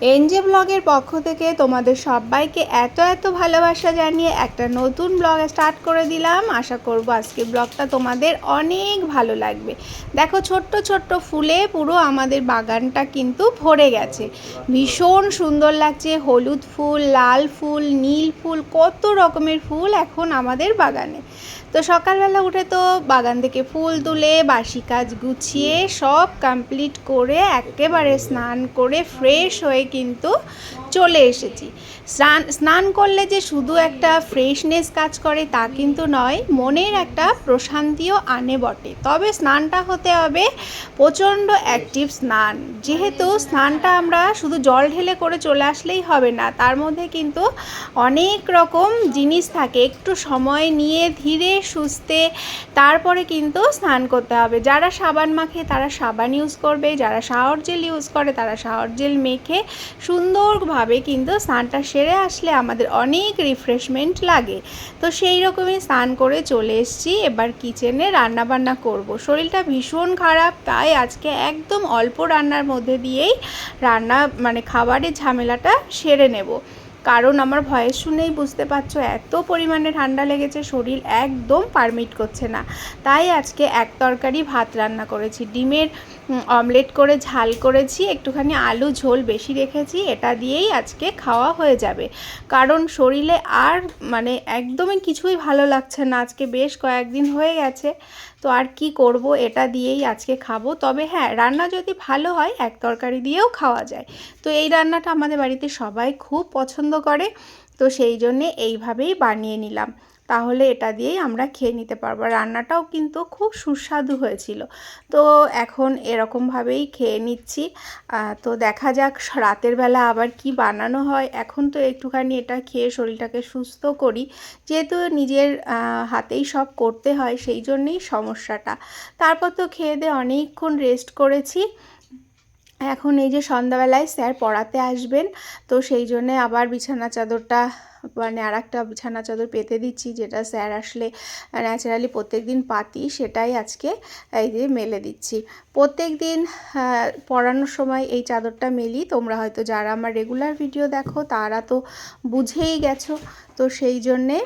NJ ব্লগের পক্ষ থেকে তোমাদের সবাইকে এত এত ভালোবাসা জানিয়ে একটা নতুন ব্লগ স্টার্ট করে দিলাম। আশা করব আজকের ব্লগটা তোমাদের অনেক ভালো লাগবে। দেখো ছোট্ট ছোট্ট ফুলে পুরো আমাদের বাগানটা কিন্তু ভরে গেছে। ভীষণ সুন্দর লাগছে, হলুদ ফুল, লাল ফুল, নীল ফুল, কত রকমের ফুল এখন আমাদের বাগানে। তো সকালবেলা উঠে তো বাগান থেকে ফুল তুলে, বাসি কাজ গুছিয়ে সব কমপ্লিট করে একেবারে স্নান করে ফ্রেশ হয়ে কিন্তু চলে এসেছি। স্নান স্নান করলে যে শুধু একটা ফ্রেশনেস কাজ করে তা কিন্তু নয়, মনের একটা প্রশান্তিও আনে বটে। তবে স্নানটা হতে হবে প্রচণ্ড অ্যাক্টিভ স্নান। যেহেতু স্নানটা আমরা শুধু জল ঢেলে করে চলে আসলেই হবে না, তার মধ্যে কিন্তু অনেক রকম জিনিস থাকে। একটু সময় নিয়ে ধীরে সুস্থে তারপরে কিন্তু স্নান করতে হবে। যারা সাবান মাখে তারা সাবান ইউজ করবে, যারা শাওয়ার জেল ইউজ করে তারা শাওয়ার জেল মেখে সুন্দরভাবে কিন্তু স্নানটা সেরে আসলে আমাদের অনেক রিফ্রেশমেন্ট লাগে। তো সেই রকমই স্নান করে চলে এসেছি, এবার কিচেনে রান্নাবান্না করব। শরীরটা ভীষণ খারাপ, তাই আজকে একদম অল্প রান্নার মধ্যে দিয়েই রান্না মানে খাবারের ঝামেলাটা সেরে নেব। কারণ আমার ভয়েস শুনেই বুঝতে পারছ, এত পরিমাণে ঠান্ডা লেগেছে, শরীর একদম পারমিট করছে না। তাই আজকে এক তরকারি ভাত রান্না করেছি। ডিমের অমলেট করে ঝাল করেছি, একটুখানি আলু ঝোল বেশি রেখেছি, এটা দিয়েই আজকে খাওয়া হয়ে যাবে। কারণ শরীরে আর মানে একদমই কিছুই ভালো লাগছে না, আজকে বেশ কয়েকদিন হয়ে গেছে, তো আর কি করব এটা দিয়েই আজকে খাব। তবে হ্যাঁ রান্না যদি ভালো হয়, এক তরকারি দিয়েও খাওয়া যায়। তো এই রান্নাটা আমাদের বাড়িতে সবাই খুব পছন্দ করে তো সেই জন্যে এইভাবেই বানিয়ে নিলাম। তাহলে এটা দিয়েই আমরা খেয়ে নিতে পারব। রান্নাটাও কিন্তু খুব সুস্বাদু হয়েছিল। তো এখন এরকমভাবেই খেয়ে নিচ্ছি। তো দেখা যাক রাতের বেলা আবার কি বানানো হয়। এখন তো একটুখানি এটা খেয়ে শরীরটাকে সুস্থ করি। যেহেতু নিজের হাতেই সব করতে হয়, সেই জন্যেই সমস্যাটা। তারপর তো খেয়ে দিয়ে অনেকক্ষণ রেস্ট করেছি। এখন এই যে সন্ধ্যাবেলায় স্যার পড়াতে আসবেন, তো সেই জন্যে আবার বিছানা চাদরটা মানে আর একটা বিছানা চাদর পেতে দিচ্ছি, যেটা স্যার আসলে ন্যাচারালি প্রত্যেক দিন পাতি, সেটাই আজকে এই যে মেলে দিচ্ছি। প্রত্যেক দিন পড়ানোর সময় এই চাদরটা মেলি, তোমরা হয়তো যারা আমার রেগুলার ভিডিও দেখো, তারা তো বুঝেই গেছো। তো সেই জন্যে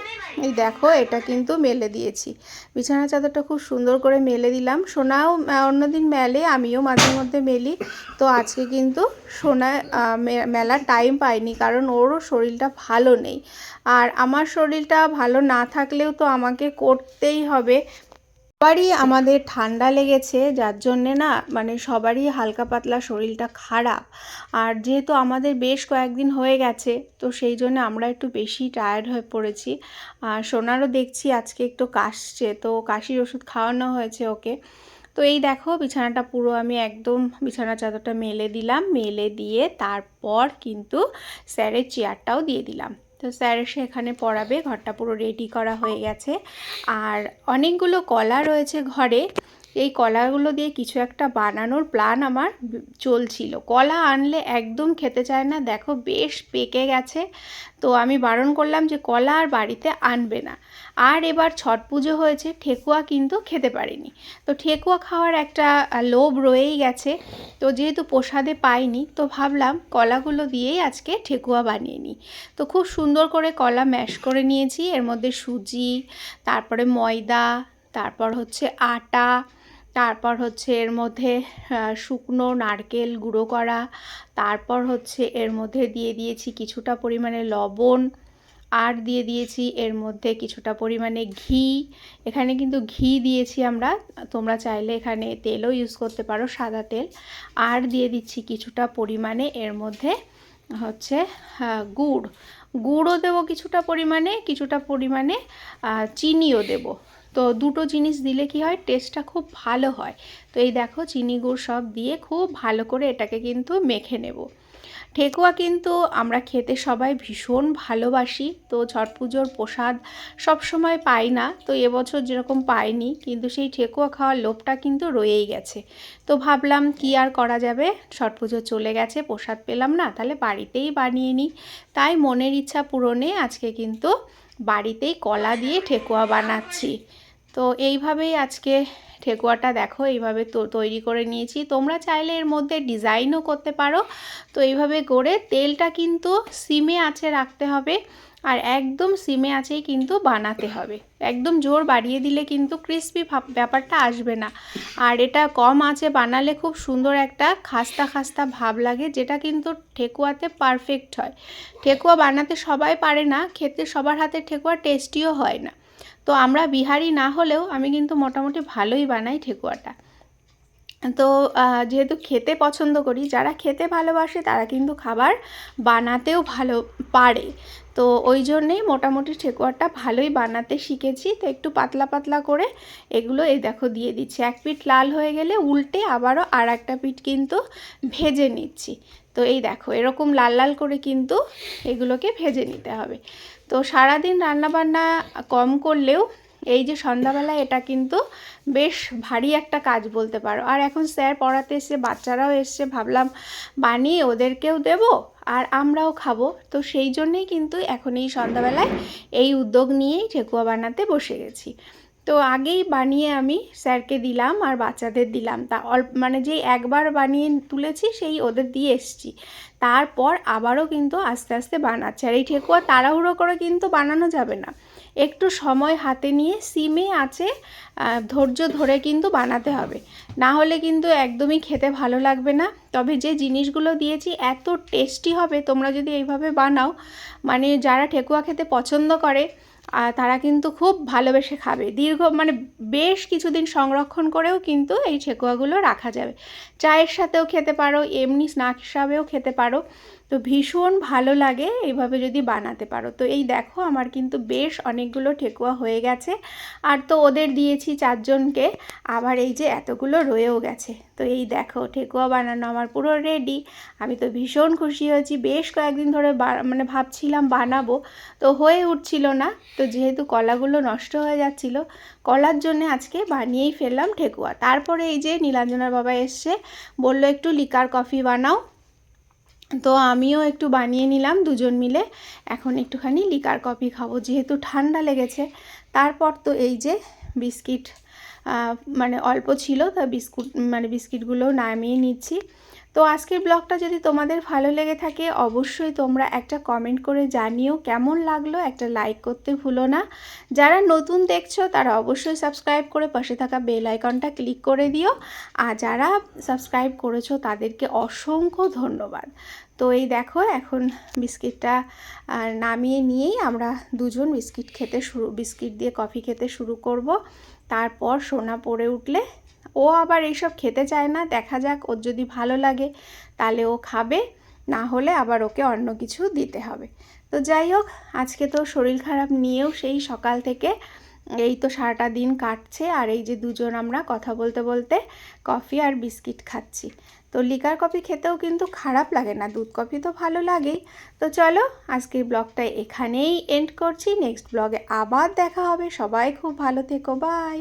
এই দেখো এটা কিন্তু মেলে দিয়েছি। বিছানা চাদরটা খুব সুন্দর করে মেলে দিলাম। সোনাও অন্যদিন মেলে, আমিও মাঝে মধ্যে মেলি। তো আজকে কিন্তু সোনা মেলা টাইম পাইনি কারণ ওরও শরীরটা ভালো নেই। আর আমার শরীরটা ভালো না থাকলেও তো আমাকে করতেই হবে। সবারই আমাদের ঠান্ডা লেগেছে, যার জন্যে না মানে সবারই হালকা পাতলা শরীরটা খারাপ। আর যেহেতু আমাদের বেশ কয়েকদিন হয়ে গেছে, তো সেই জন্য আমরা একটু বেশি টায়ার্ড হয়ে পড়েছি। আর সোনারও দেখছি আজকে একটু কাশছে, তো কাশির ওষুধ খাওয়ানো হয়েছে ওকে। তো এই দেখো বিছানাটা পুরো আমি একদম বিছানা চাদরটা মেলে দিলাম, মেলে দিয়ে তারপর কিন্তু স্যারের চেয়ারটাও দিয়ে দিলাম। তো স্যার এসে এখানে পড়াবে, ঘরটা পুরো রেডি করা হয়ে গেছে। আর অনেকগুলো কলা রয়েছে ঘরে। এই কলাগুলো দিয়ে কিছু একটা বানানোর প্ল্যান আমার চলছিল। কলা আনলে একদম খেতে চায় না, দেখো বেশ পেকে গেছে। তো আমি বারণ করলাম যে কলা আর বাড়িতে আনবে না। আর এবার ছট পুজো হয়েছে, ঠেকুয়া কিন্তু খেতে পারিনি। তো ঠেকুয়া খাওয়ার একটা লোভ রয়েই গেছে। তো যেহেতু প্রসাদে পাইনি, তো ভাবলাম কলাগুলো দিয়েই আজকে ঠেকুয়া বানিয়ে নিই। তো খুব সুন্দর করে কলা ম্যাশ করে নিয়েছি। এর মধ্যে সুজি, তারপরে ময়দা, তারপর হচ্ছে আটা তারপর হচ্ছে এর মধ্যে শুকনো নারকেল গুঁড়ো করা, তারপর হচ্ছে এর মধ্যে দিয়ে দিয়েছি কিছুটা পরিমাণে লবণ, আর দিয়ে দিয়েছি এর মধ্যে কিছুটা পরিমাণে ঘি। এখানে কিন্তু ঘি দিয়েছি আমরা, তোমরা চাইলে এখানে তেলও ইউজ করতে পারো, সাদা তেল। আর দিয়ে দিচ্ছি কিছুটা পরিমাণে এর মধ্যে হচ্ছে গুড়। গুড়ও দেবো কিছুটা পরিমাণে কিছুটা পরিমাণে চিনিও দেবো। তো দুটো জিনিস দিলে কি হয়? টেস্টটা খুব ভালো হয়। তো এই দেখো চিনি গুড় সব দিয়ে খুব ভালো করে এটাকে কিন্তু মেখে নেব। ঠেকুয়া কিন্তু আমরা খেতে সবাই ভীষণ ভালোবাসি। তো ছট পুজোর প্রসাদ সবসময় পাই না। তো এবছর যেরকম পাইনি, কিন্তু সেই ঠেকুয়া খাওয়ার লোভটা কিন্তু রয়েই গেছে। তো ভাবলাম কি আর করা যাবে? ছট পুজো চলে গেছে, প্রসাদ পেলাম না, তাহলে বাড়িতেই বানিয়ে নিই। তাই মনের ইচ্ছা পূরণে আজকে কিন্তু বাড়িতেই কলা দিয়ে ঠেকুয়া বানাচ্ছি। তো এইভাবেই আজকে ঠেকুয়াটা দেখো, এইভাবে তৈরি করে নিয়েছি। তোমরা চাইলে এর মধ্যে ডিজাইনও করতে পারো। তো এইভাবে করে তেলটা কিন্তু সিমে আছে রাখতে হবে আর একদম সিমে আছেই কিন্তু বানাতে হবে। একদম জোর বাড়িয়ে দিলে কিন্তু ক্রিসপি ব্যাপারটা আসবে না। আর এটা কম আছে বানালে খুব সুন্দর একটা খাস্তা খাস্তা ভাব লাগে, যেটা কিন্তু ঠেকুয়াতে পারফেক্ট হয়। ঠেকুয়া বানাতে সবাই পারে না, খেতে সবার হাতে ঠেকুয়া টেস্টিও হয় না। তো আমরা বিহারি না হলেও আমি কিন্তু মোটামুটি ভালোই বানাই ঠেকুয়াটা। তো যেহেতু খেতে পছন্দ করি, যারা খেতে ভালোবাসে তারা কিন্তু খাবার বানাতেও ভালো পারে। তো ওই জন্যেই মোটামুটি ঠেকুয়াটা ভালোই বানাতে শিখেছি। তো একটু পাতলা পাতলা করে এগুলো এই দেখো দিয়ে দিচ্ছি। এক পিঠ লাল হয়ে গেলে উল্টে আবারও আর একটা পিঠ কিন্তু ভেজে নিচ্ছি। তো এই দেখো, এরকম লাল লাল করে কিন্তু এগুলোকে ভেজে নিতে হবে। তো সারাদিন রান্নাবান্না কম করলেও এই যে সন্ধ্যাবেলায় এটা কিন্তু বেশ ভারী একটা কাজ বলতে পারো। আর এখন স্যার পড়াতে এসে বাচ্চারাও এসছে, ভাবলাম বানিয়ে ওদেরকেও দেব আর আমরাও খাব। তো সেই জন্যেই কিন্তু এখন এই সন্ধ্যাবেলায় এই উদ্যোগ নিয়েই ঠেকুয়া বানাতে বসে গেছি। তো আগেই বানিয়ে আমি স্যারকে দিলাম আর বাচ্চাদের দিলাম। তা অল্প মানে যেই একবার বানিয়ে তুলেছি সেই ওদের দিয়ে এসছি। তারপর আবারও কিন্তু আস্তে আস্তে বানাচ্ছে। আর এই ঠেকুয়া তাড়াহুড়ো করে কিন্তু বানানো যাবে না। একটু সময় হাতে নিয়ে সিমে আছে ধৈর্য ধরে কিন্তু বানাতে হবে। না হলে কিন্তু একদমই খেতে ভালো লাগবে না। তবে যে জিনিসগুলো দিয়েছি এত টেস্টি হবে, তোমরা যদি এইভাবে বানাও মানে যারা ঠেকুয়া খেতে পছন্দ করে তারা কিন্তু খুব ভালোবেসে খাবে। দীর্ঘ মানে বেশ কিছুদিন সংরক্ষণ করেও কিন্তু এই ঠেকুয়াগুলো রাখা যাবে। চায়ের সাথেও খেতে পারো, এমনি স্ন্যাক হিসাবেও খেতে পারো। তো ভীষণ ভালো লাগে এইভাবে যদি বানাতে পারো। তো এই দেখো আমার কিন্তু বেশ অনেকগুলো ঠেকুয়া হয়ে গেছে। আর তো ওদের দিয়েছি চারজনকে। আবার এই যে এতগুলো রয়েও গেছে। তো এই দেখো ঠেকুয়া বানানো আমার পুরো রেডি আমি তো ভীষণ খুশি হয়েছি। বেশ কয়েকদিন ধরে মানে ভাবছিলাম বানাবো। তো হয়ে উঠছিল না। তো যেহেতু কলাগুলো নষ্ট হয়ে যাচ্ছিল, কলার জন্য আজকে বানিয়েই ফেললাম ঠেকুয়া। তারপরে এই যে নীলাঞ্জনার বাবা এসছে, বলল একটু লিকার কফি বানাও। তো আমিও একটু বানিয়ে নিলাম দুজন মিলে। এখন একটুখানি লিকার কফি খাব, যেহেতু ঠান্ডা লেগেছে। তারপর তো এই যে বিস্কিট মানে অল্প ছিল, তা বিস্কুট মানে বিস্কিটগুলো নামিয়ে নিচ্ছি। তো আজকের ব্লগটা যদি তোমাদের ভালো লেগে থাকে, অবশ্যই তোমরা একটা কমেন্ট করে জানিও কেমন লাগল, একটা লাইক করতে ভুলো না। যারা নতুন দেখছ, তারা অবশ্যই সাবস্ক্রাইব করে পাশে থাকা বেল আইকনটা ক্লিক করে দিও। আর যারা সাবস্ক্রাইব করেছ, তাদেরকে অসংখ্য ধন্যবাদ। তো এই দেখো, এখন বিস্কিটটা নামিয়ে নিয়েই আমরা দুজন বিস্কিট খেতে শুরু, বিস্কিট দিয়ে কফি খেতে শুরু করব। তারপর সোনা পড়ে উঠলে ও আবার এইসব খেতে চায় না, দেখা যাক ওর যদি ভালো লাগে তাহলে ও খাবে, না হলে আবার ওকে অন্য কিছু দিতে হবে। তো যাই হোক, আজকে তো শরীর খারাপ নিয়েও সেই সকাল থেকে এই তো সারাটা দিন কাটছে আর এই যে দুজন আমরা কথা বলতে বলতে কফি আর বিস্কিট খাচ্ছি। তো লিকার কফি খেতেও কিন্তু খারাপ লাগে না, দুধ কফি তো ভালো লাগেই। তো চলো, আজকের ব্লগটা এখানেই এন্ড করছি নেক্সট ব্লগে আবার দেখা হবে, সবাই খুব ভালো থেকো বাই